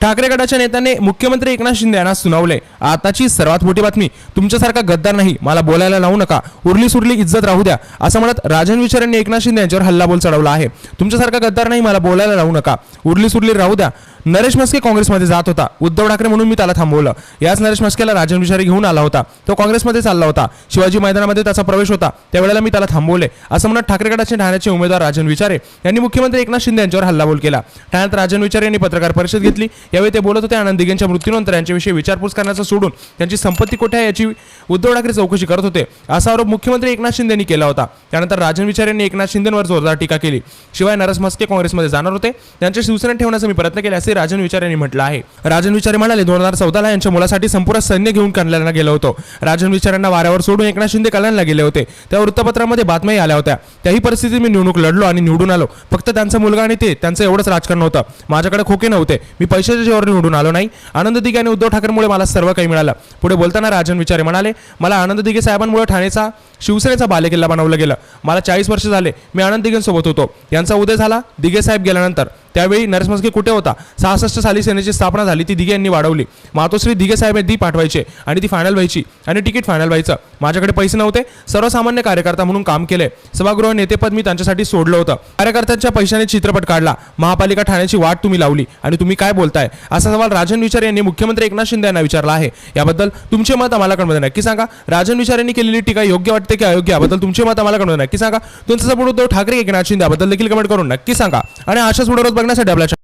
ठाकरे गटाच्या नेत्याने मुख्यमंत्री एकनाथ शिंदे यांना सुनावले. आताची सर्वात मोठी बातमी तुमच्यासारखा गद्दार नाही मला बोलायला लावू नका. उरली सुरली इज्जत राहू द्या. असं म्हणत राजन विचार यांनी एकनाथ शिंदे यांच्यावर हल्लाबोल चढवला आहे. तुमच्यासारखा गद्दार नाही मला बोलायला लावू नका. उरली सुरली राहू द्या. नरेश मस्के काँग्रेसमध्ये जात होता. उद्धव ठाकरे म्हणून मी त्याला थांबवलं. याच नरेश मस्केला राजन विचारे घेऊन आला होता. तो काँग्रेसमध्ये चालला होता. शिवाजी मैदानामध्ये त्याचा प्रवेश होता. त्यावेळेला मी त्याला थांबवले. असं म्हणत ठाकरे गटाचे ठाण्याचे उमेदवार राजन विचारे यांनी मुख्यमंत्री एकनाथ शिंदे यांच्यावर हल्लाबोल केला. ठाण्यात राजन विचारे यांनी पत्रकार परिषद घेतली. यावेळी ते बोलत होते आनंद दिघेंच्या मृत्यूनंतर यांच्याविषयी विचारपूस करण्याचं सोडून त्यांची संपत्ती कुठे आहे याची उद्धव ठाकरे चौकशी करत होते. असा आरोप मुख्यमंत्री एकनाथ शिंदे यांनी केला होता. त्यानंतर राजन विचारे यांनी एकनाथ शिंदेवर जोरदार टीका केली. शिवाय नरस म्हस्के काँग्रेसमध्ये जाणार होते. त्यांच्या शिवसेना ठेवण्याचा मी प्रयत्न केला असे राजन विचार यांनी म्हटलं आहे. राजन विचारे म्हणाले दोन हजार चौदाला यांच्या मुलासाठी संपूर्ण सैन्य घेऊन कल्याणला गेलो होतो. राजन विचारांना वाऱ्यावर सोडून एकनाथ शिंदे कल्याणला गेले होते. त्या वृत्तपत्रामध्ये बातम्याही आल्या होत्या. त्याही परिस्थितीत मी निवडणूक लढलो आणि निवडून आलो. फक्त त्यांचा मुलगा आणि ते त्यांचं एवढंच राजकारण होतं. माझ्याकडे खोके नव्हते. मी पैशाच्या जेव्हा निवडून आलो नाही. आनंद दिघे आणि उद्धव ठाकरेमुळे मला सर्व काही मिळालं. पुढे बोलताना राजन विचारे म्हणाले मला आनंद दिघे साहेबांमुळे ठाणेचा शिवसेनेचा बालेकिल्ला बनवलं गेलं. मला चाळीस वर्ष झाले. मी आनंद दिघेंसोबत होतो. यांचा उदय झाला. दिघे साहेब गेल्यानंतर. त्यावेळी नरसमस्के कुठे होता? सहासष्ट साली सेनेची स्थापना झाली ती दिघे यांनी वाढवली. मातोश्री दिघे साहेब दी पाठवायचे आणि ती फायनल व्हायची आणि तिकीट फायनल व्हायचं. माझ्याकडे पैसे नव्हते सर्वसामान्य कार्यकर्ता म्हणून काम केले. सभागृह नेतेपद मी त्यांच्यासाठी सोडलं होतं. कार्यकर्त्यांच्या पैशाने चित्रपट काढला. महापालिका ठाण्याची वाट तुम्ही लावली. आणि तुम्ही काय बोलताय? असा सवाल राजन विचार यांनी मुख्यमंत्री एकनाथ शिंदे यांना विचारला आहे. याबद्दल तुमचे मत आम्हाला कळमध्ये नक्की सांगा राजन विचार यांनी केलेली टीका योग्य वाटते की अयोग्य? याबद्दल तुमचे मत आम्हाला कळमध्ये नक्की सांगा. तुमचं सपोर्ट उद्धव ठाकरे एकनाथ शिंदे याबद्दल देखील कमेंट करून नक्की सांगा. आणि अशाच व्हिडिओ बघण्यासाठी आपल्या